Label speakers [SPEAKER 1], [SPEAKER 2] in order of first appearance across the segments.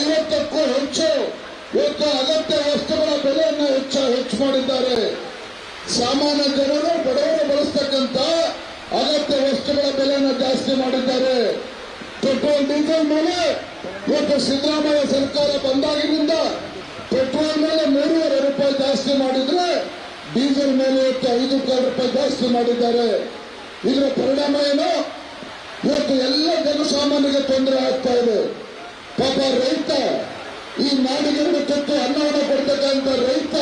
[SPEAKER 1] ಐವತ್ತಕ್ಕೂ ಹೆಚ್ಚು ಇವತ್ತು ಅಗತ್ಯ ವಸ್ತುಗಳ ಬೆಲೆಯನ್ನು ಹೆಚ್ಚ ಹೆಚ್ಚು ಮಾಡಿದ್ದಾರೆ. ಸಾಮಾನ್ಯ ಜನರು ಬಡವರು ಬಳಸ್ತಕ್ಕಂತ ಅಗತ್ಯ ವಸ್ತುಗಳ ಬೆಲೆಯನ್ನು ಜಾಸ್ತಿ ಮಾಡಿದ್ದಾರೆ. ಪೆಟ್ರೋಲ್, ಡೀಸೆಲ್ ಮೇಲೆ ಇವತ್ತು ಸಿದ್ದರಾಮಯ್ಯ ಸರ್ಕಾರ ಬಂದಾಗಿನಿಂದ ಪೆಟ್ರೋಲ್ ಮೇಲೆ ಮೂರುವರೆ ರೂಪಾಯಿ ಜಾಸ್ತಿ ಮಾಡಿದ್ರೆ ಡೀಸೆಲ್ ಮೇಲೆ ಇವತ್ತು ಐದು ಸಾವಿರ ರೂಪಾಯಿ ಜಾಸ್ತಿ ಮಾಡಿದ್ದಾರೆ. ಇದರ ಪರಿಣಾಮ ಏನು? ಇವತ್ತು ಎಲ್ಲ ಜನಸಾಮಾನ್ಯರಿಗೆ ತೊಂದರೆ ಆಗ್ತಾ ಇದೆ. ಪಾಪ ರೈತ ಈ ನಾಡಿಗರನ್ನು ಕೊಟ್ಟು ಅನ್ನವನ್ನು ಕೊಡ್ತಕ್ಕಂಥ ರೈತ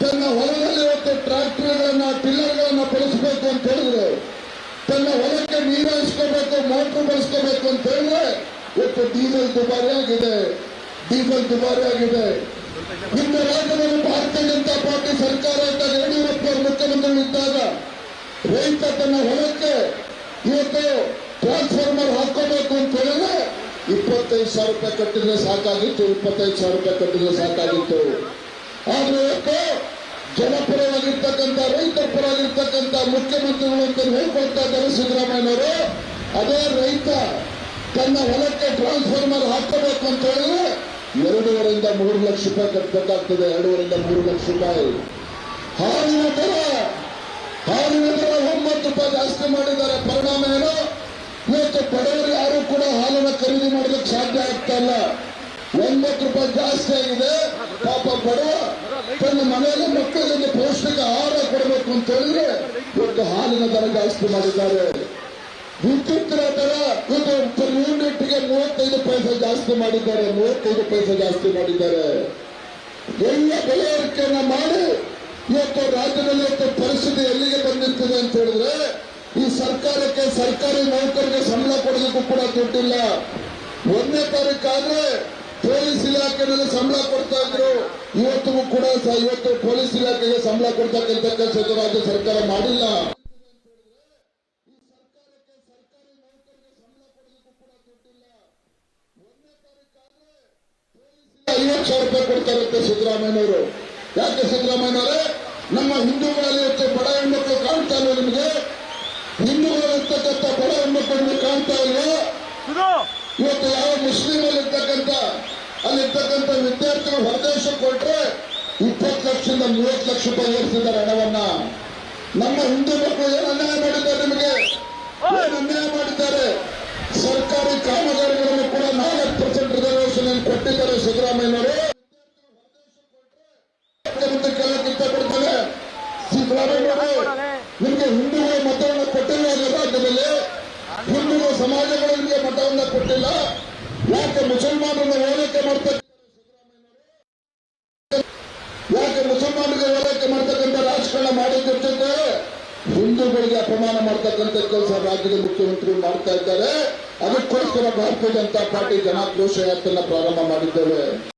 [SPEAKER 1] ತನ್ನ ಹೊಲದಲ್ಲಿ ಇವತ್ತು ಟ್ರಾಕ್ಟರ್ಗಳನ್ನ ಟಿಲ್ಲರ್ಗಳನ್ನ ಬಳಸಬೇಕು ಅಂತ ಹೇಳಿದ್ರೆ, ತನ್ನ ಹೊಲಕ್ಕೆ ನೀರು ಹರಿಸ್ಕೋಬೇಕು ಮೋಟರ್ ಬಳಸ್ಕೋಬೇಕು ಅಂತ ಹೇಳಿದ್ರೆ, ಇವತ್ತು ಡೀಸೆಲ್ ದುಬಾರಿ ಆಗಿದೆ, ಡೀಸೆಲ್ ದುಬಾರಿ ಆಗಿದೆ. ನಿಮ್ಮ ರಾಜ್ಯದಲ್ಲಿ ಭಾರತೀಯ ಜನತಾ ಪಾರ್ಟಿ ಸರ್ಕಾರ ಅಂತ ಯಡಿಯೂರಪ್ಪ ಅವರು ಮುಖ್ಯಮಂತ್ರಿ ಇದ್ದಾಗ ರೈತ ತನ್ನ ಹೊಲಕ್ಕೆ ಇವತ್ತು ಟ್ರಾನ್ಸ್ಫಾರ್ಮರ್ ಹಾಕೋಬೇಕು ಇಪ್ಪತ್ತೈದು ಸಾವಿರ ರೂಪಾಯಿ ಕಟ್ಟಿದ್ರೆ ಸಾಕಾಗಿತ್ತು, ಇಪ್ಪತ್ತೈದು ಸಾವಿರ ರೂಪಾಯಿ ಕಟ್ಟಿದ್ರೆ ಸಾಕಾಗಿತ್ತು. ಆದ್ರೆ ಇವತ್ತು ಜನಪರವಾಗಿರ್ತಕ್ಕಂಥ, ರೈತರ ಪರವಾಗಿರ್ತಕ್ಕಂಥ ಮುಖ್ಯಮಂತ್ರಿಗಳು ಅಂತ ಹೇಳ್ಕೊಳ್ತಾ ಇದ್ದಾರೆ ಸಿದ್ದರಾಮಯ್ಯನವರು. ಅದೇ ರೈತ ತನ್ನ ಹೊಲಕ್ಕೆ ಟ್ರಾನ್ಸ್ಫಾರ್ಮರ್ ಹಾಕೋಬೇಕು ಅಂತ ಹೇಳಿದ್ರೆ ಎರಡೂವರೆಯಿಂದ ಮೂರು ಲಕ್ಷ ರೂಪಾಯಿ ಕಟ್ಟಬೇಕಾಗ್ತದೆ ಎರಡೂವರೆಯಿಂದ ಮೂರು ಲಕ್ಷ ರೂಪಾಯಿ. ಹಾಲಿನ ದರ ಹಾಲಿನ ದರ ಒಂಬತ್ತು ರೂಪಾಯಿ ಜಾಸ್ತಿ ಮಾಡಿದ್ದಾರೆ. ಪರಿಣಾಮ ಏನು? ಇವತ್ತು ಬಡವರು ಯಾರು ಕೂಡ ಹಾಲನ್ನು ಖರೀದಿ ಮಾಡೋದಕ್ಕೆ ಸಾಧ್ಯ ಆಗ್ತಾ ಇಲ್ಲ. ಒಂಬತ್ತು ರೂಪಾಯಿ ಜಾಸ್ತಿ ಆಗಿದೆ. ಪಾಪ ಬಡವ ತನ್ನ ಮನೆಯಲ್ಲಿ ಮಕ್ಕಳಿಗೆ ಪೌಷ್ಟಿಕ ಆಹಾರ ಕೊಡಬೇಕು ಅಂತ ಹೇಳಿದ್ರೆ ಇವತ್ತು ಹಾಲಿನ ದರ ಜಾಸ್ತಿ ಮಾಡಿದ್ದಾರೆ. ವಿದ್ಯುತ್ತಿನ ದರ ಇವತ್ತು per ಯೂನಿಟ್ಗೆ ಮೂವತ್ತೈದು ಪೈಸೆ ಜಾಸ್ತಿ ಮಾಡಿದ್ದಾರೆ. ಮೂವತ್ತೈದು ಪೈಸೆ ಜಾಸ್ತಿ ಮಾಡಿದ್ದಾರೆ. ಎಲ್ಲ ಬೆಲೆ ಏರಿಕೆಯನ್ನ ಮಾಡಿ ಇವತ್ತು ರಾಜ್ಯದಲ್ಲಿ ಪರಿಸ್ಥಿತಿ ಎಲ್ಲಿಗೆ ಬಂದಿರ್ತದೆ ಅಂತ ಹೇಳಿದ್ರೆ ಈ ಸರ್ಕಾರಕ್ಕೆ ಸರ್ಕಾರಿ ನೌಕರಿಗೆ ಸಂಬಳ ಕೊಡೋದಕ್ಕೂ ಕೂಡ ದುಡ್ಡಿಲ್ಲ. ಒಂದನೇ ತಾರೀಕಾದ್ರೆ ಪೊಲೀಸ್ ಇಲಾಖೆನಲ್ಲಿ ಸಂಬಳ ಕೊಡ್ತಾ ಇದ್ರು. ಇವತ್ತು ಕೂಡ ಇವತ್ತು ಪೊಲೀಸ್ ಇಲಾಖೆಗೆ ಸಂಬಳ ಕೊಡ್ತಕ್ಕಂಥ ಕೆಲಸ ರಾಜ್ಯ ಸರ್ಕಾರ ಮಾಡಿಲ್ಲ. ಐವತ್ತು ಸಾವಿರ ರೂಪಾಯಿ ಕೊಡ್ತಾರಂತೆ ಸಿದ್ದರಾಮಯ್ಯನವರು. ಯಾಕೆ ಸಿದ್ದರಾಮಯ್ಯನವರೇ? ನಮ್ಮ ಹಿಂದೂಗಳಲ್ಲಿ ಬಡ ಹೆಣ್ಮಕ್ಳು ಕಾಣ್ತಾ ಇಲ್ವ ನಿಮಗೆ? ಹಿಂದೂಗಳಿರ್ತಕ್ಕಂಥ ಬಡವನ್ನು ಕಂಡು ಕಾಣ್ತಾ ಇಲ್ವಾ ಇವತ್ತು ಯಾವ ಮುಸ್ಲಿಮಲ್ಲಿರ್ತಕ್ಕಂಥ ಅಲ್ಲಿರ್ತಕ್ಕಂಥ ವಿದ್ಯಾರ್ಥಿಗಳು ಹೊರದೇಶ ಕೊಟ್ರೆ ಇಪ್ಪತ್ತು ಲಕ್ಷದಿಂದ ಮೂವತ್ತು ಲಕ್ಷ ರೂಪಾಯಿ ಏರಿಸಿದ್ದಾರೆ ಹಣವನ್ನ. ನಮ್ಮ ಹಿಂದೂ ಮಕ್ಕಳು ಏನು ಅನ್ಯಾಯ ಮಾಡಿದ್ದಾರೆ ನಿಮಗೆ? ಏನು ಅನ್ಯಾಯ ಮಾಡಿದ್ದಾರೆ? ಸರ್ಕಾರಿ ಕಾಮಗಾರಿಗಳನ್ನು ಕೂಡ ನಾಲ್ಕು ಪರ್ಸೆಂಟ್ ರಿಸರ್ವೇಶನ್ ಕೊಟ್ಟಿದ್ದಾರೆ ಸಿದ್ದರಾಮಯ್ಯನವರು. ಕೇಳಕ್ಕೆ ಇಷ್ಟಪಡ್ತಾರೆ. ಸಿದ್ದರಾಮಯ್ಯನವರು ನಿಮಗೆ ಹಿಂದೂ ಈ ರಾಜ್ಯದಲ್ಲಿ ಹಿಂದೂ ಸಮಾಜಗಳು ನಿಮಗೆ ಕೊಟ್ಟಿಲ್ಲ. ಯಾಕೆ ಮುಸಲ್ಮಾನರನ್ನು ಓಲೈಕೆ ಮಾಡ್ತಾರೆ ಯಾಕೆ ಮುಸಲ್ಮಾನರಿಗೆ ಓಲೈಕೆ ಮಾಡ್ತಕ್ಕಂಥ ರಾಜಕಾರಣ ಮಾಡಿದ್ರ ಜೊತೆ ಹಿಂದೂಗಳಿಗೆ ಅಪಮಾನ ಮಾಡ್ತಕ್ಕಂಥ ಕೆಲಸ ರಾಜ್ಯದ ಮುಖ್ಯಮಂತ್ರಿ ಮಾಡ್ತಾ ಇದ್ದಾರೆ. ಅದಕ್ಕೋಸ್ಕರ ಭಾರತೀಯ ಜನತಾ ಪಾರ್ಟಿ ಜನಾಕ್ರೋಶ ಯಾತ್ರೆಯನ್ನು ಪ್ರಾರಂಭ ಮಾಡಿದ್ದೇವೆ.